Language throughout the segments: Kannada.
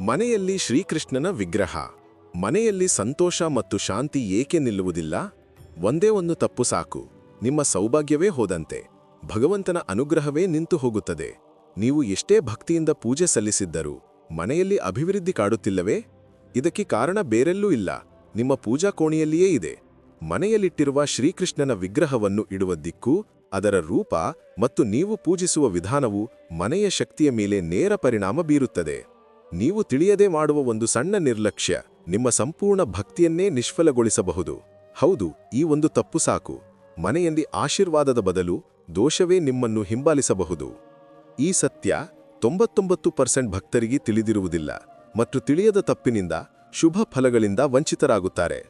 ಮನೆಯಲ್ಲಿ ಶ್ರೀಕೃಷ್ಣನ ವಿಗ್ರಹ. ಮನೆಯಲ್ಲಿ ಸಂತೋಷ ಮತ್ತು ಶಾಂತಿ ಏಕೆ ನಿಲ್ಲುವುದಿಲ್ಲ? ಒಂದೇ ಒಂದು ತಪ್ಪು ಸಾಕು. ನಿಮ್ಮ ಸೌಭಾಗ್ಯವೇ ಹೋದಂತೆ. ಭಗವಂತನ ಅನುಗ್ರಹವೇ ನಿಂತು ಹೋಗುತ್ತದೆ. ನೀವು ಎಷ್ಟೇ ಭಕ್ತಿಯಿಂದ ಪೂಜೆ ಸಲ್ಲಿಸಿದ್ದರೂ ಮನೆಯಲ್ಲಿ ಅಭಿವೃದ್ಧಿ ಕಾಡುತ್ತಿಲ್ಲವೇ? ಇದಕ್ಕೆ ಕಾರಣ ಬೇರೆಲ್ಲೂ ಇಲ್ಲ. ನಿಮ್ಮ ಪೂಜಾ ಕೋಣೆಯಲ್ಲಿಯೇ ಇದೆ. ಮನೆಯಲ್ಲಿಟ್ಟಿರುವ ಶ್ರೀಕೃಷ್ಣನ ವಿಗ್ರಹವನ್ನು ಇಡುವ ದಿಕ್ಕು, ಅದರ ರೂಪ ಮತ್ತು ನೀವು ಪೂಜಿಸುವ ವಿಧಾನವು ಮನೆಯ ಶಕ್ತಿಯ ಮೇಲೆ ನೇರ ಪರಿಣಾಮ ಬೀರುತ್ತದೆ. ನೀವು ತಿಳಿಯದೆ ಮಾಡುವ ಒಂದು ಸಣ್ಣ ನಿರ್ಲಕ್ಷ್ಯ, ನಿಮ್ಮ ಸಂಪೂರ್ಣ ಭಕ್ತಿಯನ್ನೇ ನಿಷ್ಫಲಗೊಳಿಸಬಹುದು. ಹೌದು, ಈ ಒಂದು ತಪ್ಪು ಸಾಕು. ಮನೆಯಲ್ಲಿ ಆಶೀರ್ವಾದದ ಬದಲು ದೋಷವೇ ನಿಮ್ಮನ್ನು ಹಿಂಬಾಲಿಸಬಹುದು. ಈ ಸತ್ಯ ತೊಂಬತ್ತೊಂಬತ್ತು ಪರ್ಸೆಂಟ್ ಭಕ್ತರಿಗೆ ತಿಳಿದಿರುವುದಿಲ್ಲ ಮತ್ತು ತಿಳಿಯದ ತಪ್ಪಿನಿಂದ ಶುಭ ಫಲಗಳಿಂದ ವಂಚಿತರಾಗುತ್ತಾರೆ.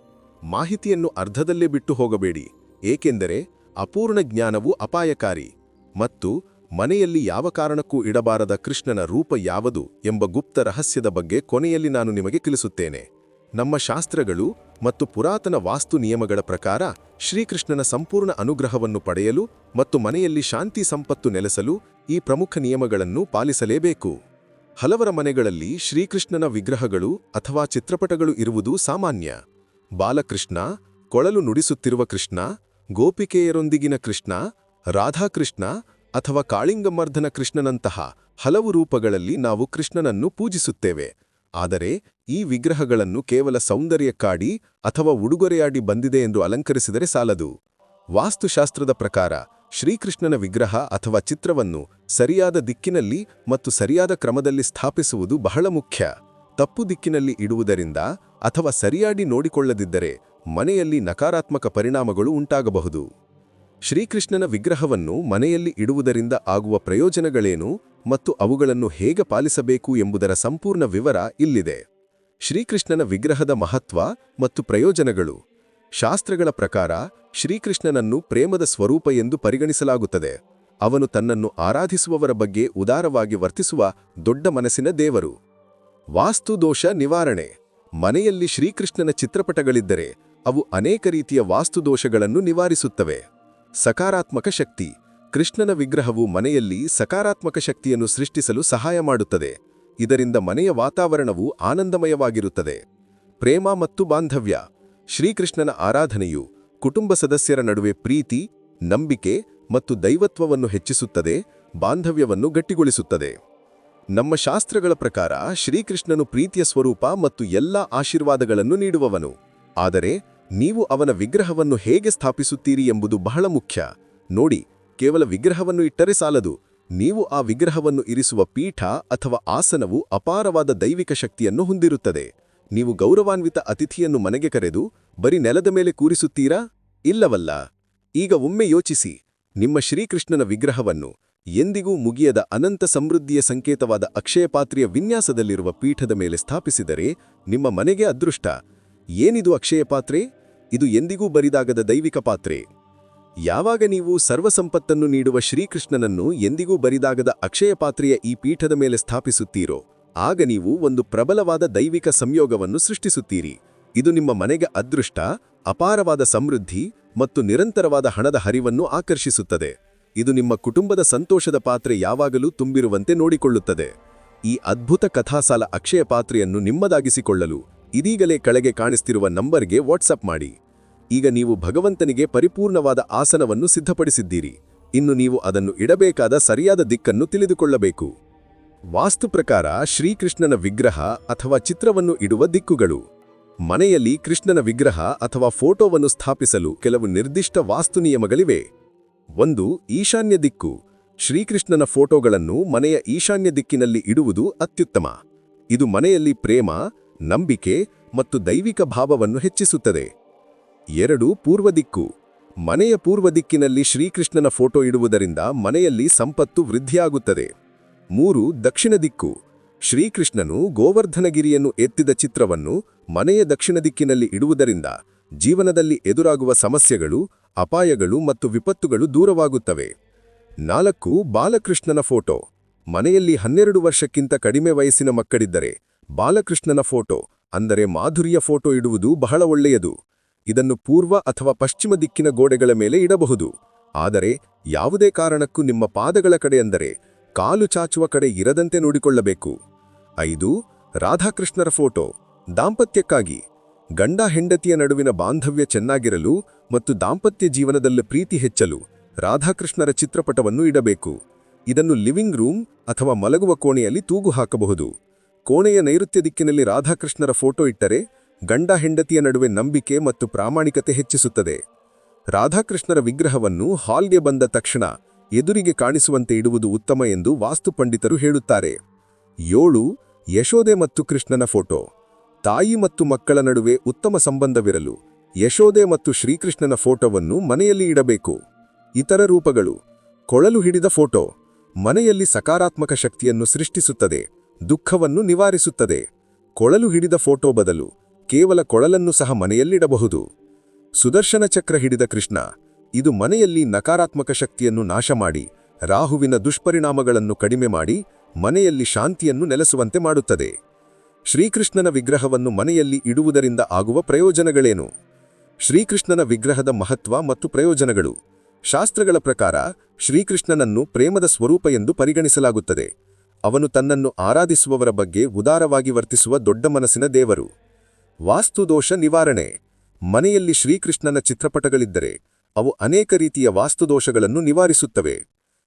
ಮಾಹಿತಿಯನ್ನು ಅರ್ಧದಲ್ಲೇ ಬಿಟ್ಟು ಹೋಗಬೇಡಿ, ಏಕೆಂದರೆ ಅಪೂರ್ಣ ಜ್ಞಾನವು ಅಪಾಯಕಾರಿ ಮತ್ತು ಮನೆಯಲ್ಲಿ ಯಾವ ಕಾರಣಕ್ಕೂ ಇಡಬಾರದ ಕೃಷ್ಣನ ರೂಪ ಯಾವುದು ಎಂಬ ಗುಪ್ತ ರಹಸ್ಯದ ಬಗ್ಗೆ ಕೊನೆಯಲ್ಲಿ ನಾನು ನಿಮಗೆ ತಿಳಿಸುತ್ತೇನೆ. ನಮ್ಮ ಶಾಸ್ತ್ರಗಳು ಮತ್ತು ಪುರಾತನ ವಾಸ್ತು ನಿಯಮಗಳ ಪ್ರಕಾರ ಶ್ರೀಕೃಷ್ಣನ ಸಂಪೂರ್ಣ ಅನುಗ್ರಹವನ್ನು ಪಡೆಯಲು ಮತ್ತು ಮನೆಯಲ್ಲಿ ಶಾಂತಿ ಸಂಪತ್ತು ನೆಲೆಸಲು ಈ ಪ್ರಮುಖ ನಿಯಮಗಳನ್ನು ಪಾಲಿಸಲೇಬೇಕು. ಹಲವರ ಮನೆಗಳಲ್ಲಿ ಶ್ರೀಕೃಷ್ಣನ ವಿಗ್ರಹಗಳು ಅಥವಾ ಚಿತ್ರಪಟಗಳು ಇರುವುದು ಸಾಮಾನ್ಯ. ಬಾಲಕೃಷ್ಣ, ಕೊಳಲು ನುಡಿಸುತ್ತಿರುವ ಕೃಷ್ಣ, ಗೋಪಿಕೆಯರೊಂದಿಗಿನ ಕೃಷ್ಣ, ರಾಧಾಕೃಷ್ಣ ಅಥವಾ ಕಾಳಿಂಗಮರ್ಧನ ಕೃಷ್ಣನಂತಹ ಹಲವು ರೂಪಗಳಲ್ಲಿ ನಾವು ಕೃಷ್ಣನನ್ನು ಪೂಜಿಸುತ್ತೇವೆ. ಆದರೆ ಈ ವಿಗ್ರಹಗಳನ್ನು ಕೇವಲ ಸೌಂದರ್ಯಕ್ಕಾಡಿ ಅಥವಾ ಉಡುಗೊರೆಯಾಡಿ ಬಂದಿದೆ ಎಂದು ಅಲಂಕರಿಸಿದರೆ ಸಾಲದು. ವಾಸ್ತುಶಾಸ್ತ್ರದ ಪ್ರಕಾರ ಶ್ರೀಕೃಷ್ಣನ ವಿಗ್ರಹ ಅಥವಾ ಚಿತ್ರವನ್ನು ಸರಿಯಾದ ದಿಕ್ಕಿನಲ್ಲಿ ಮತ್ತು ಸರಿಯಾದ ಕ್ರಮದಲ್ಲಿ ಸ್ಥಾಪಿಸುವುದು ಬಹಳ ಮುಖ್ಯ. ತಪ್ಪು ದಿಕ್ಕಿನಲ್ಲಿ ಇಡುವುದರಿಂದ ಅಥವಾ ಸರಿಯಾಗಿ ನೋಡಿಕೊಳ್ಳದಿದ್ದರೆ ಮನೆಯಲ್ಲಿ ನಕಾರಾತ್ಮಕ ಪರಿಣಾಮಗಳು ಉಂಟಾಗಬಹುದು. ಶ್ರೀಕೃಷ್ಣನ ವಿಗ್ರಹವನ್ನು ಮನೆಯಲ್ಲಿ ಇಡುವುದರಿಂದ ಆಗುವ ಪ್ರಯೋಜನಗಳೇನು ಮತ್ತು ಅವುಗಳನ್ನು ಹೇಗೆ ಪಾಲಿಸಬೇಕು ಎಂಬುದರ ಸಂಪೂರ್ಣ ವಿವರ ಇಲ್ಲಿದೆ. ಶ್ರೀಕೃಷ್ಣನ ವಿಗ್ರಹದ ಮಹತ್ವ ಮತ್ತು ಪ್ರಯೋಜನಗಳು. ಶಾಸ್ತ್ರಗಳ ಪ್ರಕಾರ, ಶ್ರೀಕೃಷ್ಣನನ್ನು ಪ್ರೇಮದ ಸ್ವರೂಪ ಎಂದು ಪರಿಗಣಿಸಲಾಗುತ್ತದೆ. ಅವನು ತನ್ನನ್ನು ಆರಾಧಿಸುವವರ ಬಗ್ಗೆ ಉದಾರವಾಗಿ ವರ್ತಿಸುವ ದೊಡ್ಡ ಮನಸ್ಸಿನ ದೇವರು. ವಾಸ್ತುದೋಷ ನಿವಾರಣೆ. ಮನೆಯಲ್ಲಿ ಶ್ರೀಕೃಷ್ಣನ ಚಿತ್ರಪಟಗಳಿದ್ದರೆ, ಅವು ಅನೇಕ ರೀತಿಯ ವಾಸ್ತುದೋಷಗಳನ್ನು ನಿವಾರಿಸುತ್ತವೆ. ಸಕಾರಾತ್ಮಕ ಶಕ್ತಿ. ಕೃಷ್ಣನ ವಿಗ್ರಹವು ಮನೆಯಲ್ಲಿ ಸಕಾರಾತ್ಮಕ ಶಕ್ತಿಯನ್ನು ಸೃಷ್ಟಿಸಲು ಸಹಾಯ ಮಾಡುತ್ತದೆ. ಇದರಿಂದ ಮನೆಯ ವಾತಾವರಣವು ಆನಂದಮಯವಾಗಿರುತ್ತದೆ. ಪ್ರೇಮ ಮತ್ತು ಬಾಂಧವ್ಯ. ಶ್ರೀಕೃಷ್ಣನ ಆರಾಧನೆಯು ಕುಟುಂಬ ಸದಸ್ಯರ ನಡುವೆ ಪ್ರೀತಿ, ನಂಬಿಕೆ ಮತ್ತು ದೈವತ್ವವನ್ನು ಹೆಚ್ಚಿಸುತ್ತದೆ, ಬಾಂಧವ್ಯವನ್ನು ಗಟ್ಟಿಗೊಳಿಸುತ್ತದೆ. ನಮ್ಮ ಶಾಸ್ತ್ರಗಳ ಪ್ರಕಾರ ಶ್ರೀಕೃಷ್ಣನು ಪ್ರೀತಿಯ ಸ್ವರೂಪ ಮತ್ತು ಎಲ್ಲ ಆಶೀರ್ವಾದಗಳನ್ನು ನೀಡುವವನು. ಆದರೆ ನೀವು ಅವನ ವಿಗ್ರಹವನ್ನು ಹೇಗೆ ಸ್ಥಾಪಿಸುತ್ತೀರಿ ಎಂಬುದು ಬಹಳ ಮುಖ್ಯ. ನೋಡಿ, ಕೇವಲ ವಿಗ್ರಹವನ್ನು ಇಟ್ಟರೆ ಸಾಲದು. ನೀವು ಆ ವಿಗ್ರಹವನ್ನು ಇರಿಸುವ ಪೀಠ ಅಥವಾ ಆಸನವು ಅಪಾರವಾದ ದೈವಿಕ ಶಕ್ತಿಯನ್ನು ಹೊಂದಿರುತ್ತದೆ. ನೀವು ಗೌರವಾನ್ವಿತ ಅತಿಥಿಯನ್ನು ಮನೆಗೆ ಕರೆದು, ಬರೀ ನೆಲದ ಮೇಲೆ ಕೂರಿಸುತ್ತೀರಾ? ಇಲ್ಲವಲ್ಲ. ಈಗ ಒಮ್ಮೆ ಯೋಚಿಸಿ. ನಿಮ್ಮ ಶ್ರೀಕೃಷ್ಣನ ವಿಗ್ರಹವನ್ನು, ಎಂದಿಗೂ ಮುಗಿಯದ ಅನಂತ ಸಮೃದ್ಧಿಯ ಸಂಕೇತವಾದ ಅಕ್ಷಯಪಾತ್ರೆಯ ವಿನ್ಯಾಸದಲ್ಲಿರುವ ಪೀಠದ ಮೇಲೆ ಸ್ಥಾಪಿಸಿದರೆ, ನಿಮ್ಮ ಮನೆಗೆ ಅದೃಷ್ಟ. ಏನಿದು ಅಕ್ಷಯ ಪಾತ್ರೆ ಇದು ಎಂದಿಗೂ ಬರಿದಾಗದ ದೈವಿಕ ಪಾತ್ರೆ. ಯಾವಾಗ ನೀವು ಸರ್ವಸಂಪತ್ತನ್ನು ನೀಡುವ ಶ್ರೀಕೃಷ್ಣನನ್ನು ಎಂದಿಗೂ ಬರಿದಾಗದ ಅಕ್ಷಯ ಪಾತ್ರೆಯ ಈ ಪೀಠದ ಮೇಲೆ ಸ್ಥಾಪಿಸುತ್ತೀರೋ, ಆಗ ನೀವು ಒಂದು ಪ್ರಬಲವಾದ ದೈವಿಕ ಸಂಯೋಗವನ್ನು ಸೃಷ್ಟಿಸುತ್ತೀರಿ. ಇದು ನಿಮ್ಮ ಮನೆಗೆ ಅದೃಷ್ಟ, ಅಪಾರವಾದ ಸಮೃದ್ಧಿ ಮತ್ತು ನಿರಂತರವಾದ ಹಣದ ಹರಿವನ್ನು ಆಕರ್ಷಿಸುತ್ತದೆ. ಇದು ನಿಮ್ಮ ಕುಟುಂಬದ ಸಂತೋಷದ ಪಾತ್ರೆ ಯಾವಾಗಲೂ ತುಂಬಿರುವಂತೆ ನೋಡಿಕೊಳ್ಳುತ್ತದೆ. ಈ ಅದ್ಭುತ ಕಥಾಸಾಲ ಅಕ್ಷಯ ಪಾತ್ರೆಯನ್ನು ನಿಮ್ಮದಾಗಿಸಿಕೊಳ್ಳಲು ಇದೀಗಲೇ ಕಳೆಗೆ ಕಾಣಿಸ್ತಿರುವ ನಂಬರ್ಗೆ ವಾಟ್ಸಪ್ ಮಾಡಿ. ಈಗ ನೀವು ಭಗವಂತನಿಗೆ ಪರಿಪೂರ್ಣವಾದ ಆಸನವನ್ನು ಸಿದ್ಧಪಡಿಸಿದ್ದೀರಿ. ಇನ್ನು ನೀವು ಅದನ್ನು ಇಡಬೇಕಾದ ಸರಿಯಾದ ದಿಕ್ಕನ್ನು ತಿಳಿದುಕೊಳ್ಳಬೇಕು. ವಾಸ್ತು ಪ್ರಕಾರ ಶ್ರೀಕೃಷ್ಣನ ವಿಗ್ರಹ ಅಥವಾ ಚಿತ್ರವನ್ನು ಇಡುವ ದಿಕ್ಕುಗಳು. ಮನೆಯಲ್ಲಿ ಕೃಷ್ಣನ ವಿಗ್ರಹ ಅಥವಾ ಫೋಟೋವನ್ನು ಸ್ಥಾಪಿಸಲು ಕೆಲವು ನಿರ್ದಿಷ್ಟ ವಾಸ್ತು ನಿಯಮಗಳಿವೆ. ಒಂದು, ಈಶಾನ್ಯ ದಿಕ್ಕು. ಶ್ರೀಕೃಷ್ಣನ ಫೋಟೋಗಳನ್ನು ಮನೆಯ ಈಶಾನ್ಯ ದಿಕ್ಕಿನಲ್ಲಿ ಇಡುವುದು ಅತ್ಯುತ್ತಮ. ಇದು ಮನೆಯಲ್ಲಿ ಪ್ರೇಮ ನಂಬಿಕೆ ಮತ್ತು ದೈವಿಕ ಭಾವವನ್ನು ಹೆಚ್ಚಿಸುತ್ತದೆ. ಎರಡು, ಪೂರ್ವ ದಿಕ್ಕು. ಮನೆಯ ಪೂರ್ವ ದಿಕ್ಕಿನಲ್ಲಿ ಶ್ರೀಕೃಷ್ಣನ ಫೋಟೋ ಇಡುವುದರಿಂದ ಮನೆಯಲ್ಲಿ ಸಂಪತ್ತು ವೃದ್ಧಿಯಾಗುತ್ತದೆ. ಮೂರು, ದಕ್ಷಿಣ ದಿಕ್ಕು. ಶ್ರೀಕೃಷ್ಣನು ಗೋವರ್ಧನಗಿರಿಯನ್ನು ಎತ್ತಿದ ಚಿತ್ರವನ್ನು ಮನೆಯ ದಕ್ಷಿಣ ದಿಕ್ಕಿನಲ್ಲಿ ಇಡುವುದರಿಂದ ಜೀವನದಲ್ಲಿ ಎದುರಾಗುವ ಸಮಸ್ಯೆಗಳು, ಅಪಾಯಗಳು ಮತ್ತು ವಿಪತ್ತುಗಳು ದೂರವಾಗುತ್ತವೆ. ನಾಲ್ಕು, ಬಾಲಕೃಷ್ಣನ ಫೋಟೋ. ಮನೆಯಲ್ಲಿ ಹನ್ನೆರಡು ವರ್ಷಕ್ಕಿಂತ ಕಡಿಮೆ ವಯಸ್ಸಿನ ಮಕ್ಕಳಿದ್ದರೆ ಬಾಲಕೃಷ್ಣನ ಫೋಟೋ, ಅಂದರೆ ಮಾಧುರಿಯ ಫೋಟೋ ಇಡುವುದು ಬಹಳ ಒಳ್ಳೆಯದು. ಇದನ್ನು ಪೂರ್ವ ಅಥವಾ ಪಶ್ಚಿಮ ದಿಕ್ಕಿನ ಗೋಡೆಗಳ ಮೇಲೆ ಇಡಬಹುದು. ಆದರೆ, ಯಾವುದೇ ಕಾರಣಕ್ಕೂ ನಿಮ್ಮ ಪಾದಗಳ ಕಡೆ ಅಂದರೆ, ಕಾಲು ಚಾಚುವ ಕಡೆ ಇರದಂತೆ ನೋಡಿಕೊಳ್ಳಬೇಕು. ಐದು, ರಾಧಾಕೃಷ್ಣರ ಫೋಟೋ, ದಾಂಪತ್ಯಕ್ಕಾಗಿ. ಗಂಡ ಹೆಂಡತಿಯ ನಡುವಿನ ಬಾಂಧವ್ಯ ಚೆನ್ನಾಗಿರಲು ಮತ್ತು ದಾಂಪತ್ಯ ಜೀವನದಲ್ಲಿ ಪ್ರೀತಿ ಹೆಚ್ಚಲು ರಾಧಾಕೃಷ್ಣರ ಚಿತ್ರಪಟವನ್ನು ಇಡಬೇಕು. ಇದನ್ನು ಲಿವಿಂಗ್ ರೂಮ್ ಅಥವಾ ಮಲಗುವ ಕೋಣೆಯಲ್ಲಿ ತೂಗು ಹಾಕಬಹುದು. ಕೋಣೆಯ ನೈಋತ್ಯ ದಿಕ್ಕಿನಲ್ಲಿ ರಾಧಾಕೃಷ್ಣರ ಫೋಟೋ ಇಟ್ಟರೆ ಗಂಡ ಹೆಂಡತಿಯ ನಡುವೆ ನಂಬಿಕೆ ಮತ್ತು ಪ್ರಾಮಾಣಿಕತೆ ಹೆಚ್ಚಿಸುತ್ತದೆ. ರಾಧಾಕೃಷ್ಣರ ವಿಗ್ರಹವನ್ನು ಹಾಲ್ಗೆ ಬಂದ ತಕ್ಷಣ ಎದುರಿಗೆ ಕಾಣಿಸುವಂತೆ ಇಡುವುದು ಉತ್ತಮ ಎಂದು ವಾಸ್ತು ಪಂಡಿತರು ಹೇಳುತ್ತಾರೆ. ಏಳು ಯಶೋದೆ ಮತ್ತು ಕೃಷ್ಣನ ಫೋಟೋ. ತಾಯಿ ಮತ್ತು ಮಕ್ಕಳ ನಡುವೆ ಉತ್ತಮ ಸಂಬಂಧವಿರಲು ಯಶೋದೆ ಮತ್ತು ಶ್ರೀಕೃಷ್ಣನ ಫೋಟೋವನ್ನು ಮನೆಯಲ್ಲಿ ಇಡಬೇಕು. ಇತರ ರೂಪಗಳು. ಕೊಳಲು ಹಿಡಿದ ಫೋಟೋ. ಮನೆಯಲ್ಲಿ ಸಕಾರಾತ್ಮಕ ಶಕ್ತಿಯನ್ನು ಸೃಷ್ಟಿಸುತ್ತದೆ. ದುಃಖವನ್ನು ನಿವಾರಿಸುತ್ತದೆ. ಕೊಳಲು ಹಿಡಿದ ಫೋಟೋ ಬದಲು ಕೇವಲ ಕೊಳಲನ್ನು ಸಹ ಮನೆಯಲ್ಲಿಡಬಹುದು. ಸುದರ್ಶನ ಚಕ್ರ ಹಿಡಿದ ಕೃಷ್ಣ, ಇದು ಮನೆಯಲ್ಲಿ ನಕಾರಾತ್ಮಕ ಶಕ್ತಿಯನ್ನು ನಾಶ ಮಾಡಿ, ರಾಹುವಿನ ದುಷ್ಪರಿಣಾಮಗಳನ್ನು ಕಡಿಮೆ ಮಾಡಿ, ಮನೆಯಲ್ಲಿ ಶಾಂತಿಯನ್ನು ನೆಲೆಸುವಂತೆ ಮಾಡುತ್ತದೆ. ಶ್ರೀಕೃಷ್ಣನ ವಿಗ್ರಹವನ್ನು ಮನೆಯಲ್ಲಿ ಇಡುವುದರಿಂದ ಆಗುವ ಪ್ರಯೋಜನಗಳೇನು? ಶ್ರೀಕೃಷ್ಣನ ವಿಗ್ರಹದ ಮಹತ್ವ ಮತ್ತು ಪ್ರಯೋಜನಗಳು. ಶಾಸ್ತ್ರಗಳ ಪ್ರಕಾರ, ಶ್ರೀಕೃಷ್ಣನನ್ನು ಪ್ರೇಮದ ಸ್ವರೂಪ ಎಂದು ಪರಿಗಣಿಸಲಾಗುತ್ತದೆ. ಅವನು ತನ್ನನ್ನು ಆರಾಧಿಸುವವರ ಬಗ್ಗೆ ಉದಾರವಾಗಿ ವರ್ತಿಸುವ ದೊಡ್ಡ ಮನಸ್ಸಿನ ದೇವರು. ವಾಸ್ತುದೋಷ ನಿವಾರಣೆ. ಮನೆಯಲ್ಲಿ ಶ್ರೀಕೃಷ್ಣನ ಚಿತ್ರಪಟಗಳಿದ್ದರೆ, ಅವು ಅನೇಕ ರೀತಿಯ ವಾಸ್ತುದೋಷಗಳನ್ನು ನಿವಾರಿಸುತ್ತವೆ.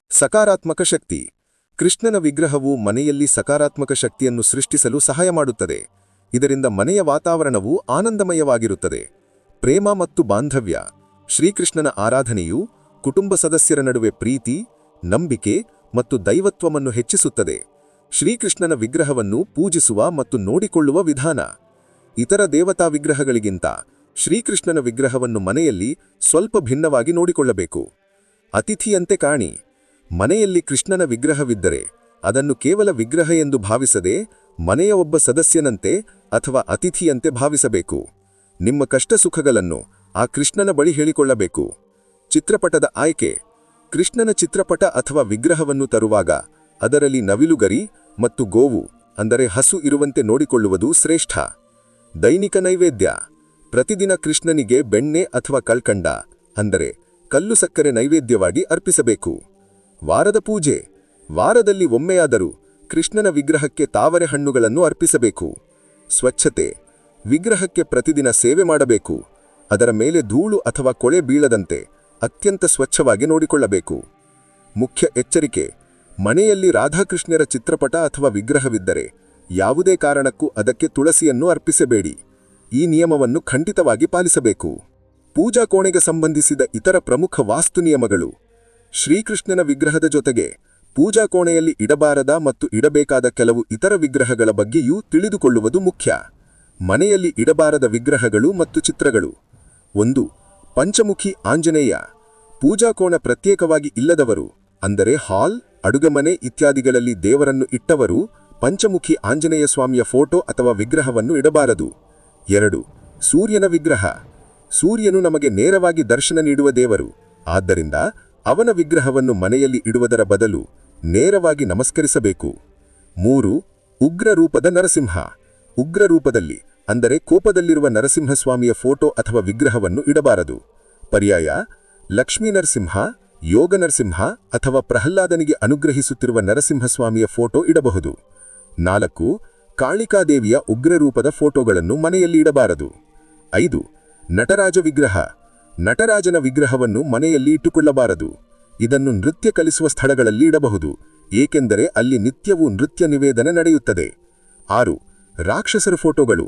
ಸಕಾರಾತ್ಮಕ ಶಕ್ತಿ. ಕೃಷ್ಣನ ವಿಗ್ರಹವು ಮನೆಯಲ್ಲಿ ಸಕಾರಾತ್ಮಕ ಶಕ್ತಿಯನ್ನು ಸೃಷ್ಟಿಸಲು ಸಹಾಯ ಮಾಡುತ್ತದೆ. ಇದರಿಂದ ಮನೆಯ ವಾತಾವರಣವು ಆನಂದಮಯವಾಗಿರುತ್ತದೆ. ಪ್ರೇಮ ಮತ್ತು ಬಾಂಧವ್ಯ. ಶ್ರೀಕೃಷ್ಣನ ಆರಾಧನೆಯು ಕುಟುಂಬ ಸದಸ್ಯರ ನಡುವೆ ಪ್ರೀತಿ, ನಂಬಿಕೆ ಮತ್ತು ದೈವತ್ವವನ್ನು ಹೆಚ್ಚಿಸುತ್ತದೆ. ಶ್ರೀಕೃಷ್ಣನ ವಿಗ್ರಹವನ್ನು ಪೂಜಿಸುವ ಮತ್ತು ನೋಡಿಕೊಳ್ಳುವ ವಿಧಾನ. ಇತರ ದೇವತಾ ವಿಗ್ರಹಗಳಿಗಿಂತ ಶ್ರೀಕೃಷ್ಣನ ವಿಗ್ರಹವನ್ನು ಮನೆಯಲ್ಲಿ ಸ್ವಲ್ಪ ಭಿನ್ನವಾಗಿ ನೋಡಿಕೊಳ್ಳಬೇಕು. ಅತಿಥಿಯಂತೆ ಕಾಣಿ, ಮನೆಯಲ್ಲಿ ಕೃಷ್ಣನ ವಿಗ್ರಹವಿದ್ದರೆ ಅದನ್ನು ಕೇವಲ ವಿಗ್ರಹ ಎಂದು ಭಾವಿಸದೆ ಮನೆಯ ಒಬ್ಬ ಸದಸ್ಯನಂತೆ ಅಥವಾ ಅತಿಥಿಯಂತೆ ಭಾವಿಸಬೇಕು. ನಿಮ್ಮ ಕಷ್ಟ ಸುಖಗಳನ್ನು ಆ ಕೃಷ್ಣನ ಬಳಿ ಹೇಳಿಕೊಳ್ಳಬೇಕು. ಚಿತ್ರಪಟದ ಆಯ್ಕೆ, ಕೃಷ್ಣನ ಚಿತ್ರಪಟ ಅಥವಾ ವಿಗ್ರಹವನ್ನು ತರುವಾಗ ಅದರಲ್ಲಿ ನವಿಲುಗರಿ ಮತ್ತು ಗೋವು, ಅಂದರೆ ಹಸು ಇರುವಂತೆ ನೋಡಿಕೊಳ್ಳುವುದು ಶ್ರೇಷ್ಠ. ದೈನಿಕ ನೈವೇದ್ಯ. ಪ್ರತಿದಿನ ಕೃಷ್ಣನಿಗೆ ಬೆಣ್ಣೆ ಅಥವಾ ಕಲ್ಕಂಡ ಅಂದರೆ ಕಲ್ಲು ಸಕ್ಕರೆ ನೈವೇದ್ಯವಾಗಿ ಅರ್ಪಿಸಬೇಕು. ವಾರದ ಪೂಜೆ. ವಾರದಲ್ಲಿ ಒಮ್ಮೆಯಾದರೂ ಕೃಷ್ಣನ ವಿಗ್ರಹಕ್ಕೆ ತಾವರೆ ಹಣ್ಣುಗಳನ್ನು ಅರ್ಪಿಸಬೇಕು. ಸ್ವಚ್ಛತೆ. ವಿಗ್ರಹಕ್ಕೆ ಪ್ರತಿದಿನ ಸೇವೆ ಮಾಡಬೇಕು. ಅದರ ಮೇಲೆ ಧೂಳು ಅಥವಾ ಕೊಳೆ ಬೀಳದಂತೆ ಅತ್ಯಂತ ಸ್ವಚ್ಛವಾಗಿ ನೋಡಿಕೊಳ್ಳಬೇಕು. ಮುಖ್ಯ ಎಚ್ಚರಿಕೆ. ಮನೆಯಲ್ಲಿ ರಾಧಾಕೃಷ್ಣರ ಚಿತ್ರಪಟ ಅಥವಾ ವಿಗ್ರಹವಿದ್ದರೆ ಯಾವುದೇ ಕಾರಣಕ್ಕೂ ಅದಕ್ಕೆ ತುಳಸಿಯನ್ನು ಅರ್ಪಿಸಬೇಡಿ. ಈ ನಿಯಮವನ್ನು ಖಂಡಿತವಾಗಿ ಪಾಲಿಸಬೇಕು. ಪೂಜಾ ಕೋಣೆಗೆ ಸಂಬಂಧಿಸಿದ ಇತರ ಪ್ರಮುಖ ವಾಸ್ತು ನಿಯಮಗಳು. ಶ್ರೀಕೃಷ್ಣನ ವಿಗ್ರಹದ ಜೊತೆಗೆ ಪೂಜಾ ಕೋಣೆಯಲ್ಲಿ ಇಡಬಾರದ ಮತ್ತು ಇಡಬೇಕಾದ ಕೆಲವು ಇತರ ವಿಗ್ರಹಗಳ ಬಗ್ಗೆಯೂ ತಿಳಿದುಕೊಳ್ಳುವುದು ಮುಖ್ಯ. ಮನೆಯಲ್ಲಿ ಇಡಬಾರದ ವಿಗ್ರಹಗಳು ಮತ್ತು ಚಿತ್ರಗಳು. ಒಂದು, ಪಂಚಮುಖಿ ಆಂಜನೇಯ. ಪೂಜಾ ಕೋಣ ಪ್ರತ್ಯೇಕವಾಗಿ ಇಲ್ಲದವರು, ಅಂದರೆ ಹಾಲ್ ಅಡುಗೆಮನೆ ಇತ್ಯಾದಿಗಳಲ್ಲಿ ದೇವರನ್ನು ಇಟ್ಟವರು ಪಂಚಮುಖಿ ಆಂಜನೇಯ ಸ್ವಾಮಿಯ ಫೋಟೋ ಅಥವಾ ವಿಗ್ರಹವನ್ನು ಇಡಬಾರದು. ಎರಡು, ಸೂರ್ಯನ ವಿಗ್ರಹ. ಸೂರ್ಯನು ನಮಗೆ ನೇರವಾಗಿ ದರ್ಶನ ನೀಡುವ ದೇವರು. ಆದ್ದರಿಂದ ಅವನ ವಿಗ್ರಹವನ್ನು ಮನೆಯಲ್ಲಿ ಇಡುವುದರ ಬದಲು ನೇರವಾಗಿ ನಮಸ್ಕರಿಸಬೇಕು. ಮೂರು ಉಗ್ರ ರೂಪದ ನರಸಿಂಹ. ಉಗ್ರ ರೂಪದಲ್ಲಿ ಅಂದರೆ ಕೋಪದಲ್ಲಿರುವ ನರಸಿಂಹಸ್ವಾಮಿಯ ಫೋಟೋ ಅಥವಾ ವಿಗ್ರಹವನ್ನು ಇಡಬಾರದು. ಪರ್ಯಾಯ, ಲಕ್ಷ್ಮೀ ನರಸಿಂಹ ಯೋಗ ನರಸಿಂಹ ಅಥವಾ ಪ್ರಹ್ಲಾದನಿಗೆ ಅನುಗ್ರಹಿಸುತ್ತಿರುವ ನರಸಿಂಹಸ್ವಾಮಿಯ ಫೋಟೋ ಇಡಬಹುದು. ನಾಲ್ಕು, ಕಾಳಿಕಾದೇವಿಯ ಉಗ್ರರೂಪದ ಫೋಟೋಗಳನ್ನು ಮನೆಯಲ್ಲಿ ಇಡಬಾರದು. ಐದು, ನಟರಾಜ ವಿಗ್ರಹ. ನಟರಾಜನ ವಿಗ್ರಹವನ್ನು ಮನೆಯಲ್ಲಿ ಇಟ್ಟುಕೊಳ್ಳಬಾರದು. ಇದನ್ನು ನೃತ್ಯ ಕಲಿಸುವ ಸ್ಥಳಗಳಲ್ಲಿ ಇಡಬಹುದು, ಏಕೆಂದರೆ ಅಲ್ಲಿ ನಿತ್ಯವೂ ನೃತ್ಯ ನಿವೇದನೆ ನಡೆಯುತ್ತದೆ. ಆರು, ರಾಕ್ಷಸರ ಫೋಟೋಗಳು.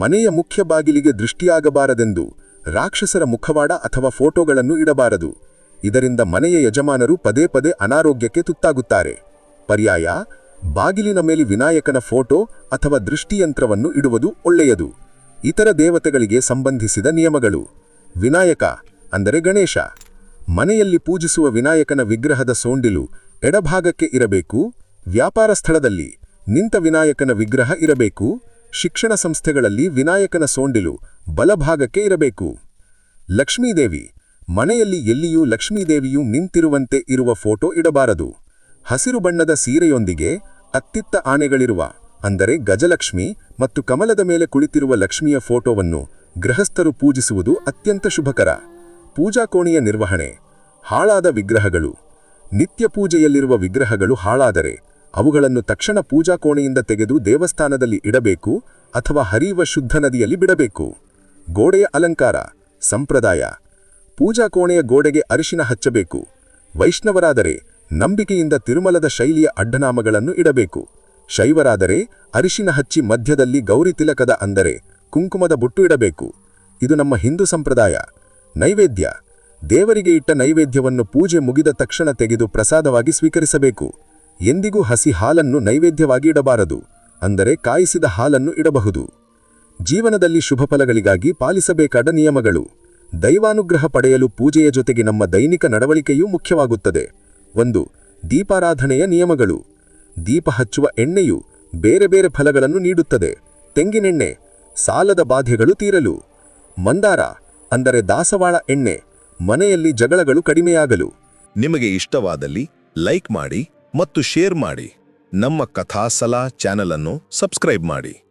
ಮನೆಯ ಮುಖ್ಯ ಬಾಗಿಲಿಗೆ ದೃಷ್ಟಿಯಾಗಬಾರದೆಂದು ರಾಕ್ಷಸರ ಮುಖವಾಡ ಅಥವಾ ಫೋಟೋಗಳನ್ನು ಇಡಬಾರದು. ಇದರಿಂದ ಮನೆಯ ಯಜಮಾನರು ಪದೇ ಪದೇ ಅನಾರೋಗ್ಯಕ್ಕೆ ತುತ್ತಾಗುತ್ತಾರೆ. ಪರ್ಯಾಯ, ಬಾಗಿಲಿನ ಮೇಲೆ ವಿನಾಯಕನ ಫೋಟೋ ಅಥವಾ ದೃಷ್ಟಿಯಂತ್ರವನ್ನು ಇಡುವುದು ಒಳ್ಳೆಯದು. ಇತರ ದೇವತೆಗಳಿಗೆ ಸಂಬಂಧಿಸಿದ ನಿಯಮಗಳು. ವಿನಾಯಕ ಅಂದರೆ ಗಣೇಶ. ಮನೆಯಲ್ಲಿ ಪೂಜಿಸುವ ವಿನಾಯಕನ ವಿಗ್ರಹದ ಸೋಂಡಿಲು ಎಡಭಾಗಕ್ಕೆ ಇರಬೇಕು, ವ್ಯಾಪಾರ ಸ್ಥಳದಲ್ಲಿ ನಿಂತ ವಿನಾಯಕನ ವಿಗ್ರಹ ಇರಬೇಕು, ಶಿಕ್ಷಣ ಸಂಸ್ಥೆಗಳಲ್ಲಿ ವಿನಾಯಕನ ಸೋಂಡಿಲು ಬಲಭಾಗಕ್ಕೆ ಇರಬೇಕು. ಲಕ್ಷ್ಮೀದೇವಿ ಮನೆಯಲ್ಲಿ ಎಲ್ಲಿಯೂ ಲಕ್ಷ್ಮೀದೇವಿಯು ನಿಂತಿರುವಂತೆ ಇರುವ ಫೋಟೋ ಇಡಬಾರದು. ಹಸಿರು ಬಣ್ಣದ ಸೀರೆಯೊಂದಿಗೆ ಅತ್ತಿತ್ತ ಆನೆಗಳಿರುವ, ಅಂದರೆ ಗಜಲಕ್ಷ್ಮಿ ಮತ್ತು ಕಮಲದ ಮೇಲೆ ಕುಳಿತಿರುವ ಲಕ್ಷ್ಮಿಯ ಫೋಟೋವನ್ನು ಗೃಹಸ್ಥರು ಪೂಜಿಸುವುದು ಅತ್ಯಂತ ಶುಭಕರ. ಪೂಜಾ ಕೋಣೆಯ ನಿರ್ವಹಣೆ, ಹಾಳಾದ ವಿಗ್ರಹಗಳು, ನಿತ್ಯ ಪೂಜೆಯಲ್ಲಿರುವ ವಿಗ್ರಹಗಳು ಹಾಳಾದರೆ ಅವುಗಳನ್ನು ತಕ್ಷಣ ಪೂಜಾ ಕೋಣೆಯಿಂದ ತೆಗೆದು ದೇವಸ್ಥಾನದಲ್ಲಿ ಇಡಬೇಕು ಅಥವಾ ಹರಿಯುವ ಶುದ್ಧ ನದಿಯಲ್ಲಿ ಬಿಡಬೇಕು. ಗೋಡೆಯ ಅಲಂಕಾರ, ಸಂಪ್ರದಾಯ ಪೂಜಾ ಕೋಣೆಯ ಗೋಡೆಗೆ ಅರಿಶಿನ ಹಚ್ಚಬೇಕು. ವೈಷ್ಣವರಾದರೆ ನಂಬಿಕೆಯಿಂದ ತಿರುಮಲದ ಶೈಲಿಯ ಅಡ್ಡನಾಮಗಳನ್ನು ಇಡಬೇಕು. ಶೈವರಾದರೆ ಅರಿಶಿನ ಹಚ್ಚಿ ಮಧ್ಯದಲ್ಲಿ ಗೌರಿ ತಿಲಕದ ಅಂದರೆ ಕುಂಕುಮದ ಬುಟ್ಟು ಇಡಬೇಕು. ಇದು ನಮ್ಮ ಹಿಂದೂ ಸಂಪ್ರದಾಯ. ನೈವೇದ್ಯ. ದೇವರಿಗೆ ಇಟ್ಟ ನೈವೇದ್ಯವನ್ನು ಪೂಜೆ ಮುಗಿದ ತಕ್ಷಣ ತೆಗೆದು ಪ್ರಸಾದವಾಗಿ ಸ್ವೀಕರಿಸಬೇಕು. ಎಂದಿಗೂ ಹಸಿ ಹಾಲನ್ನು ನೈವೇದ್ಯವಾಗಿ ಇಡಬಾರದು. ಅಂದರೆ ಕಾಯಿಸಿದ ಹಾಲನ್ನು ಇಡಬಹುದು. ಜೀವನದಲ್ಲಿ ಶುಭಫಲಗಳಿಗಾಗಿ ಪಾಲಿಸಬೇಕಾದ ನಿಯಮಗಳು. ದೈವಾನುಗ್ರಹ ಪಡೆಯಲು ಪೂಜೆಯ ಜೊತೆಗೆ ನಮ್ಮ ದೈನಿಕ ನಡವಳಿಕೆಯೂ ಮುಖ್ಯವಾಗುತ್ತದೆ. ಒಂದು, ದೀಪಾರಾಧನೆಯ ನಿಯಮಗಳು. ದೀಪ ಹಚ್ಚುವ ಎಣ್ಣೆಯು ಬೇರೆ ಬೇರೆ ಫಲಗಳನ್ನು ನೀಡುತ್ತದೆ. ತೆಂಗಿನೆಣ್ಣೆ, ಸಾಲದ ಬಾಧೆಗಳು ತೀರಲು. ಮಂದಾರ, ಅಂದರೆ ದಾಸವಾಳ ಎಣ್ಣೆ, ಮನೆಯಲ್ಲಿ ಜಗಳಗಳು ಕಡಿಮೆಯಾಗಲು. ನಿಮಗೆ ಇಷ್ಟವಾದಲ್ಲಿ ಲೈಕ್ ಮಾಡಿ ಮತ್ತು ಶೇರ್ ಮಾಡಿ. ನಮ್ಮ ಕಥಾಸಲ ಚಾನೆಲ್ ಅನ್ನು ಸಬ್ಸ್ಕ್ರೈಬ್ ಮಾಡಿ.